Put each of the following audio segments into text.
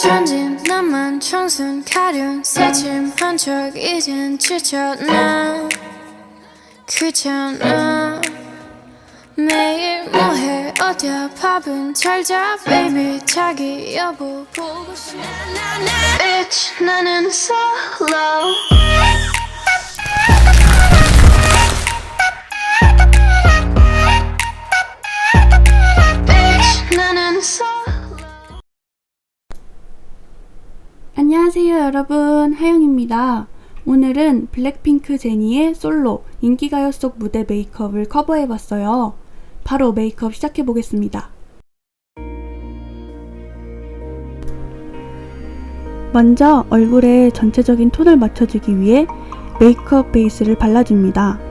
천진 나만 청순 가련 새침 한 척 이젠 지쳤나? 귀찮아? 매일 뭐해? 어디야? 밥은 잘자? Baby 자기 여보 보고 싶어 Bitch 나는 solo 안녕하세요 여러분 하영입니다. 오늘은 블랙핑크 제니의 솔로 인기가요 속 무대 메이크업을 커버해봤어요. 바로 메이크업 시작해보겠습니다. 먼저 얼굴에 전체적인 톤을 맞춰주기 위해 메이크업 베이스를 발라줍니다.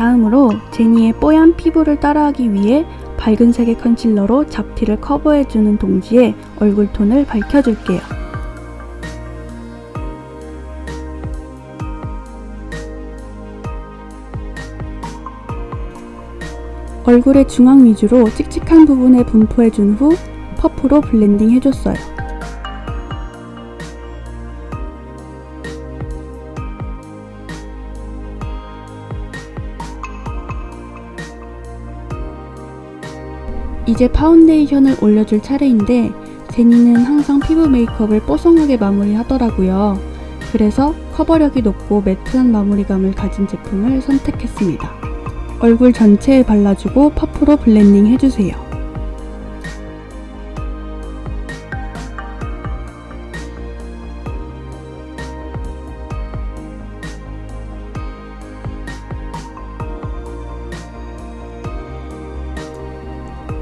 다음으로 제니의 뽀얀 피부를 따라하기 위해 밝은 색의 컨실러로 잡티를 커버해주는 동시에 얼굴 톤을 밝혀줄게요. 얼굴의 중앙 위주로 칙칙한 부분에 분포해준 후 퍼프로 블렌딩 해줬어요. 이제 파운데이션을 올려줄 차례인데 제니는 항상 피부 메이크업을 뽀송하게 마무리하더라고요. 그래서 커버력이 높고 매트한 마무리감을 가진 제품을 선택했습니다. 얼굴 전체에 발라주고 퍼프로 블렌딩 해주세요.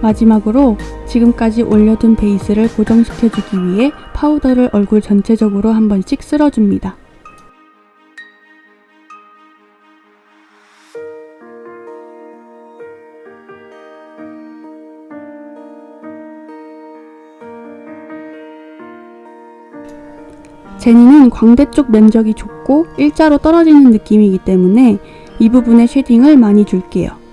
마지막으로 지금까지 올려둔 베이스를 고정시켜주기 위해 파우더를 얼굴 전체적으로 한 번씩 쓸어줍니다. 제니는 광대 쪽 면적이 좁고 일자로 떨어지는 느낌이기 때문에 이 부분에 쉐딩을 많이 줄게요.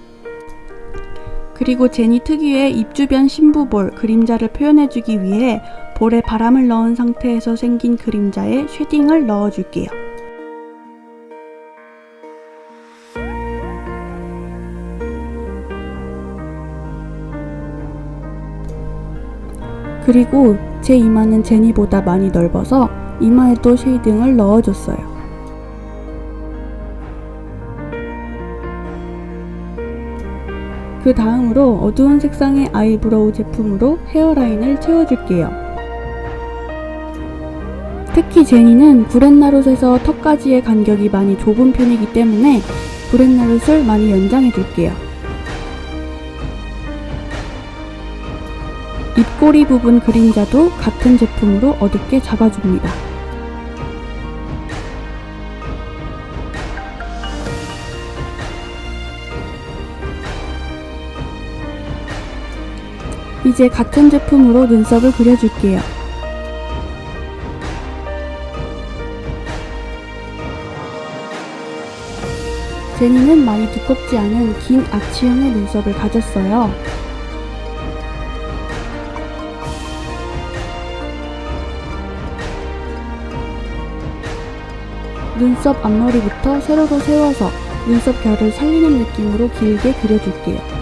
그리고 제니 특유의 입 주변 심부볼 그림자를 표현해주기 위해 볼에 바람을 넣은 상태에서 생긴 그림자에 쉐딩을 넣어줄게요. 그리고 제 이마는 제니보다 많이 넓어서 이마에도 쉐이딩을 넣어줬어요. 그 다음으로 어두운 색상의 아이브로우 제품으로 헤어라인을 채워줄게요. 특히 제니는 구렛나룻에서 턱까지의 간격이 많이 좁은 편이기 때문에 구렛나룻을 많이 연장해 줄게요. 입꼬리 부분 그림자도 같은 제품으로 어둡게 잡아줍니다. 이제 같은 제품으로 눈썹을 그려줄게요. 제니는 많이 두껍지 않은 긴 아치형의 눈썹을 가졌어요. 눈썹 앞머리부터 세로로 세워서 눈썹 결을 살리는 느낌으로 길게 그려줄게요.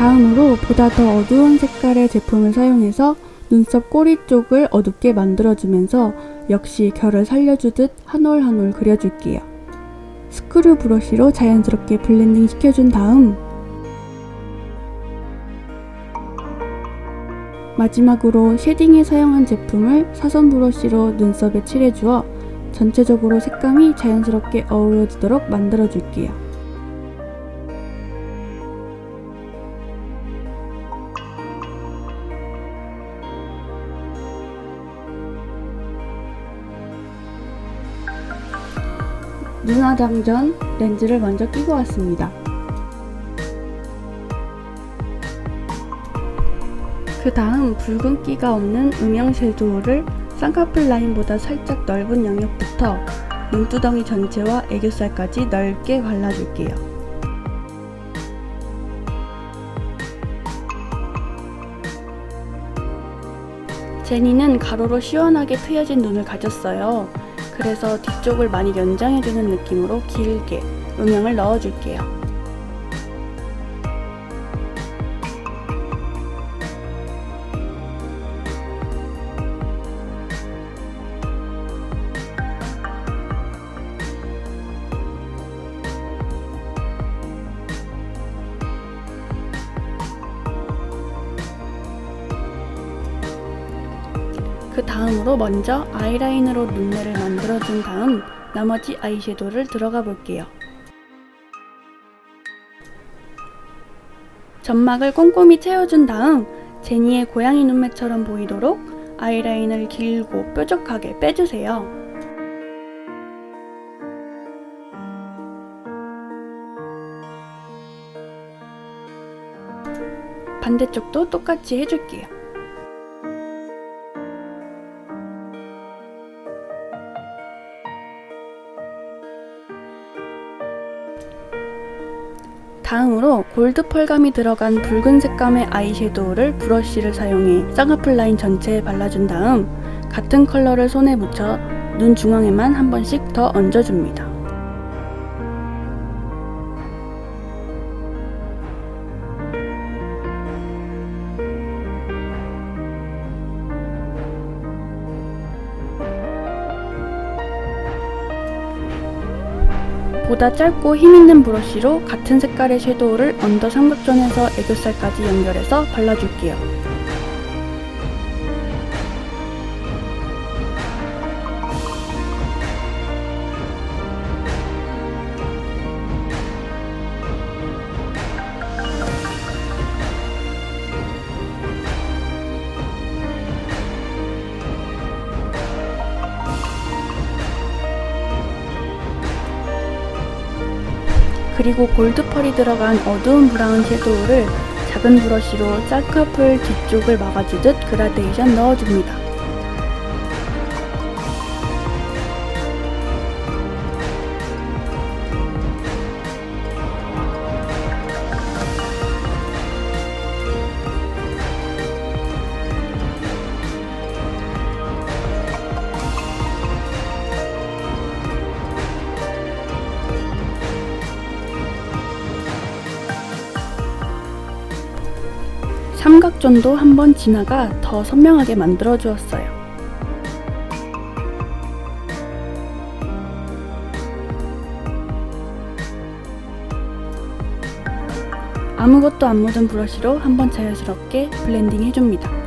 다음으로 보다 더 어두운 색깔의 제품을 사용해서 눈썹 꼬리 쪽을 어둡게 만들어주면서 역시 결을 살려주듯 한 올 한 올 그려줄게요. 스크류 브러쉬로 자연스럽게 블렌딩 시켜준 다음 마지막으로 쉐딩에 사용한 제품을 사선 브러쉬로 눈썹에 칠해주어 전체적으로 색감이 자연스럽게 어우러지도록 만들어줄게요. 눈화장 전 렌즈를 먼저 끼고 왔습니다. 그 다음 붉은기가 없는 음영 섀도우를 쌍꺼풀 라인보다 살짝 넓은 영역부터 눈두덩이 전체와 애교살까지 넓게 발라줄게요. 제니는 가로로 시원하게 트여진 눈을 가졌어요. 그래서 뒤쪽을 많이 연장해주는 느낌으로 길게 음영을 넣어줄게요. 다음으로 먼저 아이라인으로 눈매를 만들어준 다음 나머지 아이섀도우를 들어가 볼게요. 점막을 꼼꼼히 채워준 다음 제니의 고양이 눈매처럼 보이도록 아이라인을 길고 뾰족하게 빼주세요. 반대쪽도 똑같이 해줄게요. 다음으로 골드 펄감이 들어간 붉은 색감의 아이섀도우를 브러쉬를 사용해 쌍꺼풀 라인 전체에 발라준 다음 같은 컬러를 손에 묻혀 눈 중앙에만 한 번씩 더 얹어줍니다. 보다 짧고 힘있는 브러쉬로 같은 색깔의 섀도우를 언더 삼각존에서 애교살까지 연결해서 발라줄게요. 그리고 골드펄이 들어간 어두운 브라운 섀도우를 작은 브러쉬로 쌍꺼풀 뒤쪽을 막아주듯 그라데이션 넣어줍니다. 삼각존도 한번 지나가 더 선명하게 만들어 주었어요. 아무것도 안 묻은 브러쉬로 한번 자연스럽게 블렌딩 해줍니다.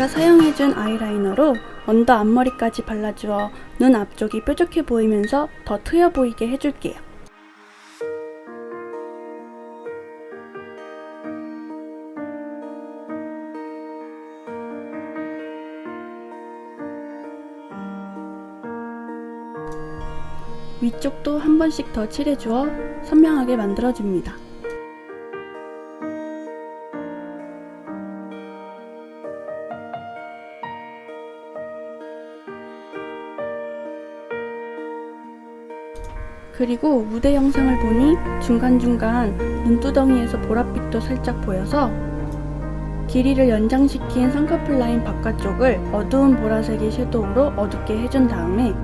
아까 사용해준 아이라이너로 언더 앞머리까지 발라주어 눈 앞쪽이 뾰족해 보이면서 더 트여 보이게 해줄게요. 위쪽도 한 번씩 더 칠해주어 선명하게 만들어줍니다. 그리고 무대 영상을 보니 중간중간 눈두덩이에서 보랏빛도 살짝 보여서 길이를 연장시킨 쌍꺼풀 라인 바깥쪽을 어두운 보라색의 섀도우로 어둡게 해준 다음에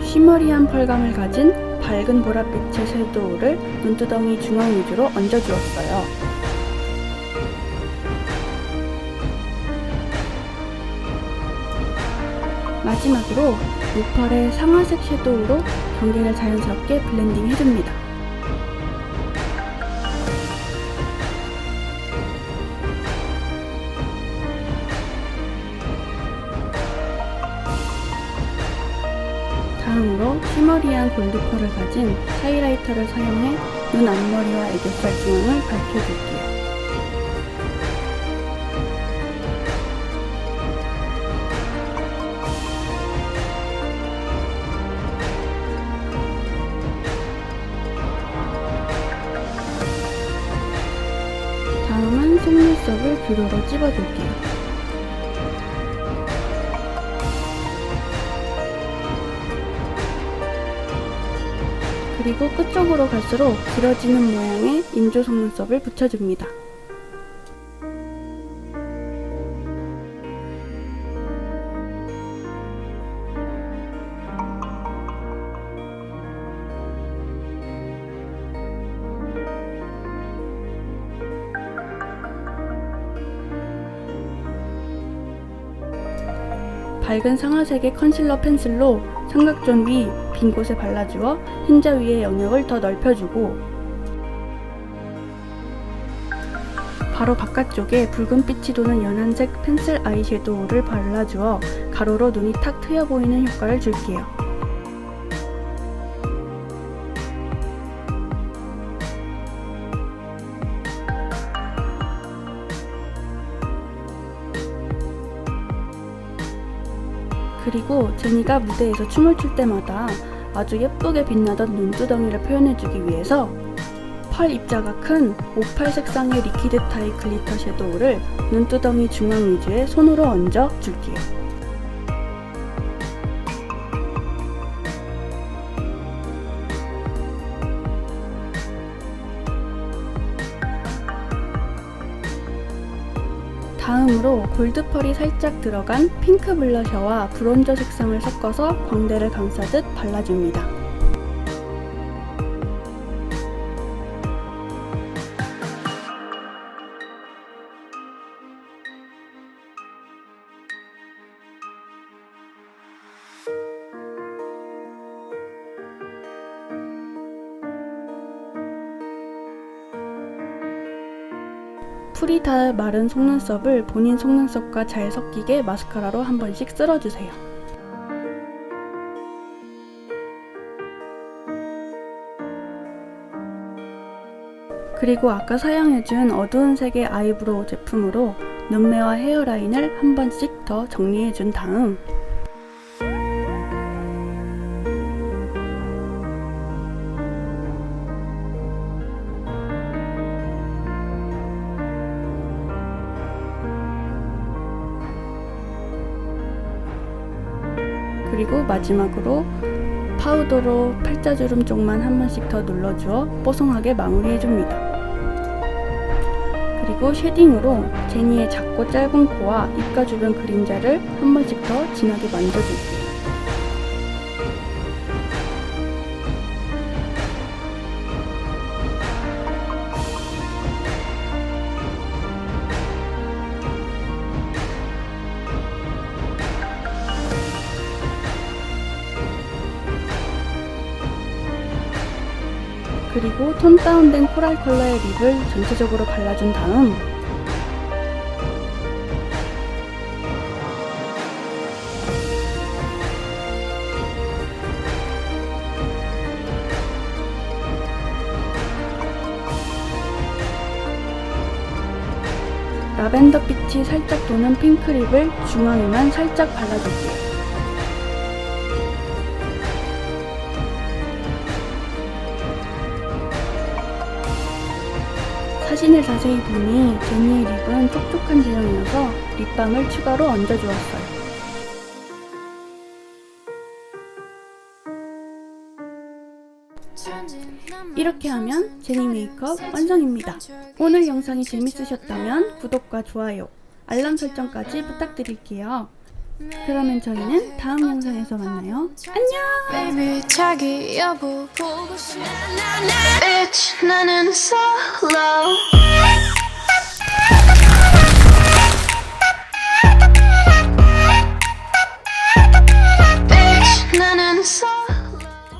쉬머리한 펄감을 가진 밝은 보랏빛의 섀도우를 눈두덩이 중앙 위주로 얹어주었어요. 마지막으로 무펄의 상아색 섀도우로 경계를 자연스럽게 블렌딩 해줍니다. 쉬머리한 골드펄을 가진 하이라이터를 사용해 눈 앞머리와 애교살 중앙을 밝혀줄게요. 다음은 속눈썹을 뷰러로 찝어줄게요. 그리고 끝쪽으로 갈수록 길어지는 모양의 인조 속눈썹을 붙여줍니다. 밝은 상아색의 컨실러 펜슬로 삼각존 위 빈 곳에 발라주어 흰자 위의 영역을 더 넓혀주고 바로 바깥쪽에 붉은빛이 도는 연한색 펜슬 아이섀도우를 발라주어 가로로 눈이 탁 트여 보이는 효과를 줄게요. 그리고 제니가 무대에서 춤을 출 때마다 아주 예쁘게 빛나던 눈두덩이를 표현해주기 위해서 펄 입자가 큰 오팔 색상의 리퀴드 타입 글리터 섀도우를 눈두덩이 중앙 위주에 손으로 얹어 줄게요. 다음으로 골드펄이 살짝 들어간 핑크 블러셔와 브론저 색상을 섞어서 광대를 감싸듯 발라줍니다. 닿을 마른 속눈썹을 본인 속눈썹과 잘 섞이게 마스카라로 한 번씩 쓸어주세요. 그리고 아까 사용해준 어두운 색의 아이브로우 제품으로 눈매와 헤어라인을 한 번씩 더 정리해준 다음 그리고 마지막으로 파우더로 팔자주름 쪽만 한 번씩 더 눌러주어 뽀송하게 마무리해줍니다. 그리고 쉐딩으로 제니의 작고 짧은 코와 입가 주변 그림자를 한 번씩 더 진하게 만져줄게요. 그리고 톤 다운된 코랄 컬러의 립을 전체적으로 발라준 다음 라벤더 빛이 살짝 도는 핑크 립을 중앙에만 살짝 발라줄게요. 사진을 자세히 보니 제니의 립은 촉촉한 제형이어서 립밤을 추가로 얹어주었어요. 이렇게 하면 제니 메이크업 완성입니다. 오늘 영상이 재밌으셨다면 구독과 좋아요, 알람 설정까지 부탁드릴게요. 그러면 저희는 다음 영상에서 만나요. 안녕! so